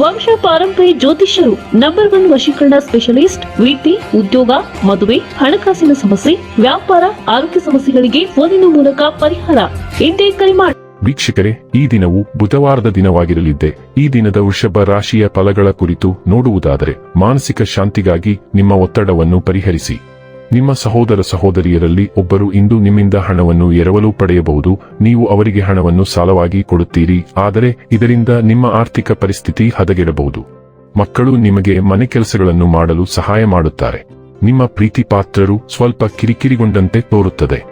ವಂಶ ಪಾರಂಪರಿ ಜ್ಯೋತಿಷ್ಯರು ನಂಬರ್ ಒನ್ ವಶೀಕರಣ ಸ್ಪೆಷಲಿಸ್ಟ್ ರೀತಿ ಉದ್ಯೋಗ, ಮದುವೆ, ಹಣಕಾಸಿನ ಸಮಸ್ಯೆ, ವ್ಯಾಪಾರ, ಆರೋಗ್ಯ ಸಮಸ್ಯೆಗಳಿಗೆ ಫೋನಿನ ಮೂಲಕ ಪರಿಹಾರ. ಎಂದೇ ಕರೆ ಮಾಡಿ ವೀಕ್ಷಕರೇ, ಈ ದಿನವು ಬುಧವಾರದ ದಿನವಾಗಿರಲಿದ್ದೆ. ಈ ದಿನದ ವೃಷಭ ರಾಶಿಯ ಫಲಗಳ ಕುರಿತು ನೋಡುವುದಾದರೆ ಮಾನಸಿಕ ಶಾಂತಿಗಾಗಿ ನಿಮ್ಮ ಒತ್ತಡವನ್ನು ಪರಿಹರಿಸಿ. ನಿಮ್ಮ ಸಹೋದರ ಸಹೋದರಿಯರಲ್ಲಿ ಒಬ್ಬರು ಇಂದು ನಿಮ್ಮಿಂದ ಹಣವನ್ನು ಎರವಲು ಪಡೆಯಬಹುದು, ನೀವು ಅವರಿಗೆ ಹಣವನ್ನು ಸಾಲವಾಗಿ ಕೊಡುತ್ತೀರಿ, ಆದರೆ ಇದರಿಂದ ನಿಮ್ಮ ಆರ್ಥಿಕ ಪರಿಸ್ಥಿತಿ ಹದಗೆಡಬಹುದು. ಮಕ್ಕಳು ನಿಮಗೆ ಮನೆ ಕೆಲಸಗಳನ್ನು ಮಾಡಲು ಸಹಾಯ ಮಾಡುತ್ತಾರೆ. ನಿಮ್ಮ ಪ್ರೀತಿ ಪಾತ್ರರು ಸ್ವಲ್ಪ ಕಿರಿಕಿರಿಗೊಂಡಂತೆ ತೋರುತ್ತದೆ.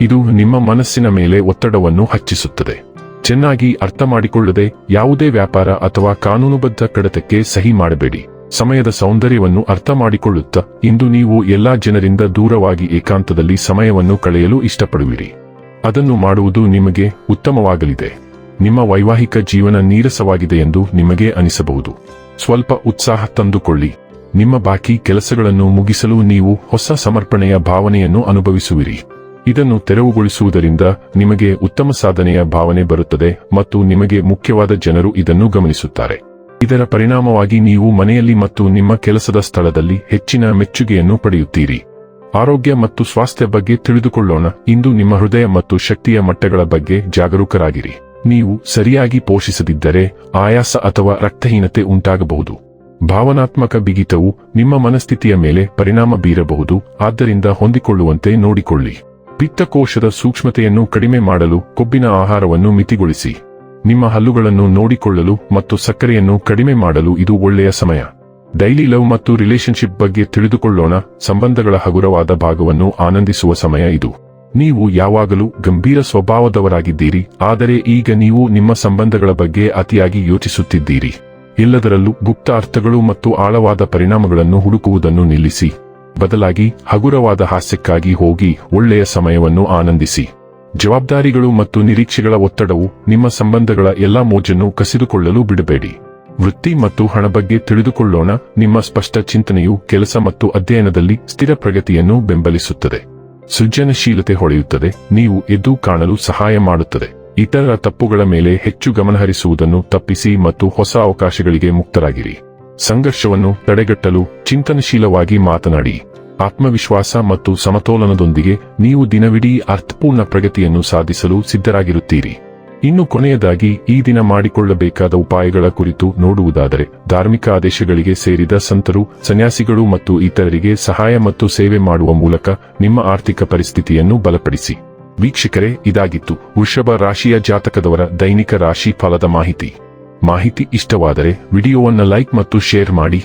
ಇದು ನಿಮ್ಮ ಮನಸ್ಸಿನ ಮೇಲೆ ಒತ್ತಡವನ್ನು ಹಚ್ಚಿಸುತ್ತದೆ. ಚೆನ್ನಾಗಿ ಅರ್ಥ ಮಾಡಿಕೊಳ್ಳದೆ ಯಾವುದೇ ವ್ಯಾಪಾರ ಅಥವಾ ಕಾನೂನುಬದ್ಧ ಕಡತಕ್ಕೆ ಸಹಿ ಮಾಡಬೇಡಿ. ಸಮಯದ ಸೌಂದರ್ಯವನ್ನು ಅರ್ಥ ಮಾಡಿಕೊಳ್ಳುತ್ತಾ, ಇಂದು ನೀವು ಎಲ್ಲಾ ಜನರಿಂದ ದೂರವಾಗಿ ಏಕಾಂತದಲ್ಲಿ ಸಮಯವನ್ನು ಕಳೆಯಲು ಇಷ್ಟಪಡುವಿರಿ. ಅದನ್ನು ಮಾಡುವುದು ನಿಮಗೆ ಉತ್ತಮವಾಗಲಿದೆ. ನಿಮ್ಮ ವೈವಾಹಿಕ ಜೀವನ ನೀರಸವಾಗಿದೆ ಎಂದು ನಿಮಗೆ ಅನಿಸಬಹುದು. ಸ್ವಲ್ಪ ಉತ್ಸಾಹ ತಂದುಕೊಳ್ಳಿ. ನಿಮ್ಮ ಬಾಕಿ ಕೆಲಸಗಳನ್ನು ಮುಗಿಸಲು ನೀವು ಹೊಸ ಸಮರ್ಪಣೆಯ ಭಾವನೆಯನ್ನು ಅನುಭವಿಸುವಿರಿ. ಇದನ್ನು ತೆರವುಗೊಳಿಸುವುದರಿಂದ ನಿಮಗೆ ಉತ್ತಮ ಸಾಧನೆಯ ಭಾವನೆ ಬರುತ್ತದೆ ಮತ್ತು ನಿಮಗೆ ಮುಖ್ಯವಾದ ಜನರು ಇದನ್ನು ಗಮನಿಸುತ್ತಾರೆ. ಇದರ ಪರಿಣಾಮವಾಗಿ ನೀವು ಮನೆಯಲ್ಲಿ ಮತ್ತು ನಿಮ್ಮ ಕೆಲಸದ ಸ್ಥಳದಲ್ಲಿ ಹೆಚ್ಚಿನ ಮೆಚ್ಚುಗೆಯನ್ನು ಪಡೆಯುತ್ತೀರಿ. ಆರೋಗ್ಯ ಮತ್ತು ಸ್ವಾಸ್ಥ್ಯ ಬಗ್ಗೆ ತಿಳಿದುಕೊಳ್ಳೋಣ. ಇಂದು ನಿಮ್ಮ ಹೃದಯ ಮತ್ತು ಶಕ್ತಿಯ ಮಟ್ಟಗಳ ಬಗ್ಗೆ ಜಾಗರೂಕರಾಗಿರಿ. ನೀವು ಸರಿಯಾಗಿ ಪೋಷಿಸದಿದ್ದರೆ ಆಯಾಸ ಅಥವಾ ರಕ್ತಹೀನತೆ ಉಂಟಾಗಬಹುದು. ಭಾವನಾತ್ಮಕ ಬಿಗಿತವು ನಿಮ್ಮ ಮನಸ್ಥಿತಿಯ ಮೇಲೆ ಪರಿಣಾಮ ಬೀರಬಹುದು. ಆದ್ದರಿಂದ ಹೊಂದಿಕೊಳ್ಳುವಂತೆ ನೋಡಿಕೊಳ್ಳಿ. ಪಿತ್ತಕೋಶದ ಸೂಕ್ಷ್ಮತೆಯನ್ನು ಕಡಿಮೆ ಮಾಡಲು ಕೊಬ್ಬಿನ ಆಹಾರವನ್ನು ಮಿತಿಗೊಳಿಸಿ. ನಿಮ್ಮ ಹಲ್ಲುಗಳನ್ನು ನೋಡಿಕೊಳ್ಳಲು ಮತ್ತು ಸಕ್ಕರೆಯನ್ನು ಕಡಿಮೆ ಮಾಡಲು ಇದು ಒಳ್ಳೆಯ ಸಮಯ. ಡೈಲಿ ಲವ್ ಮತ್ತು ರಿಲೇಶನ್ಶಿಪ್ ಬಗ್ಗೆ ತಿಳಿದುಕೊಳ್ಳೋಣ, ಸಂಬಂಧಗಳ ಹಗುರವಾದ ಭಾಗವನ್ನು ಆನಂದಿಸುವ ಸಮಯ ಇದು. ನೀವು ಯಾವಾಗಲೂ ಗಂಭೀರ ಸ್ವಭಾವದವರಾಗಿದ್ದೀರಿ, ಆದರೆ ಈಗ ನೀವು ನಿಮ್ಮ ಸಂಬಂಧಗಳ ಬಗ್ಗೆ ಅತಿಯಾಗಿ ಯೋಚಿಸುತ್ತಿದ್ದೀರಿ. ಎಲ್ಲದರಲ್ಲೂ ಗುಪ್ತ ಅರ್ಥಗಳು ಮತ್ತು ಆಳವಾದ ಪರಿಣಾಮಗಳನ್ನು ಹುಡುಕುವುದನ್ನು ನಿಲ್ಲಿಸಿ. ಬದಲಾಗಿ ಹಗುರವಾದ ಹಾಸ್ಯಕ್ಕಾಗಿ ಹೋಗಿ ಒಳ್ಳೆಯ ಸಮಯವನ್ನು ಆನಂದಿಸಿ. ಜವಾಬ್ದಾರಿಗಳು ಮತ್ತು ನಿರೀಕ್ಷೆಗಳ ಒತ್ತಡವು ನಿಮ್ಮ ಸಂಬಂಧಗಳ ಎಲ್ಲಾ ಮೋಜನ್ನು ಕಸಿದುಕೊಳ್ಳಲು ಬಿಡಬೇಡಿ. ವೃತ್ತಿ ಮತ್ತು ಹಣ ಬಗ್ಗೆ ತಿಳಿದುಕೊಳ್ಳೋಣ. ನಿಮ್ಮ ಸ್ಪಷ್ಟ ಚಿಂತನೆಯು ಕೆಲಸ ಮತ್ತು ಅಧ್ಯಯನದಲ್ಲಿ ಸ್ಥಿರ ಪ್ರಗತಿಯನ್ನು ಬೆಂಬಲಿಸುತ್ತದೆ. ಸೃಜನಶೀಲತೆ ಹೊಳೆಯುತ್ತದೆ. ನೀವು ಎದ್ದು ಕಾಣಲು ಸಹಾಯ ಮಾಡುತ್ತದೆ. ಇತರರ ತಪ್ಪುಗಳ ಮೇಲೆ ಹೆಚ್ಚು ಗಮನಹರಿಸುವುದನ್ನು ತಪ್ಪಿಸಿ ಮತ್ತು ಹೊಸ ಅವಕಾಶಗಳಿಗೆ ಮುಕ್ತರಾಗಿರಿ. ಸಂಘರ್ಷವನ್ನು ತಡೆಗಟ್ಟಲು ಚಿಂತನಶೀಲವಾಗಿ ಮಾತನಾಡಿ. ಆತ್ಮವಿಶ್ವಾಸ ಮತ್ತು ಸಮತೋಲನದೊಂದಿಗೆ ನೀವು ದಿನವಿಡೀ ಅರ್ಥಪೂರ್ಣ ಪ್ರಗತಿಯನ್ನು ಸಾಧಿಸಲು ಸಿದ್ಧರಾಗಿರುತ್ತೀರಿ. ಇನ್ನು ಕೊನೆಯದಾಗಿ, ಈ ದಿನ ಮಾಡಿಕೊಳ್ಳಬೇಕಾದ ಉಪಾಯಗಳ ಕುರಿತು ನೋಡುವುದಾದರೆ, ಧಾರ್ಮಿಕ ಆದೇಶಗಳಿಗೆ ಸೇರಿದ ಸಂತರು, ಸನ್ಯಾಸಿಗಳು ಮತ್ತು ಇತರರಿಗೆ ಸಹಾಯ ಮತ್ತು ಸೇವೆ ಮಾಡುವ ಮೂಲಕ ನಿಮ್ಮ ಆರ್ಥಿಕ ಪರಿಸ್ಥಿತಿಯನ್ನು ಬಲಪಡಿಸಿ. ವೀಕ್ಷಕರೇ, ಇದಾಗಿತ್ತು ವೃಷಭ ರಾಶಿಯ ಜಾತಕದವರ ದೈನಿಕ ರಾಶಿ ಫಲದ ಮಾಹಿತಿ. ಮಾಹಿತಿ ಇಷ್ಟವಾದರೆ, ವಿಡಿಯೋವನ್ನು ಲೈಕ್ ಮತ್ತು ಶೇರ್ ಮಾಡಿ.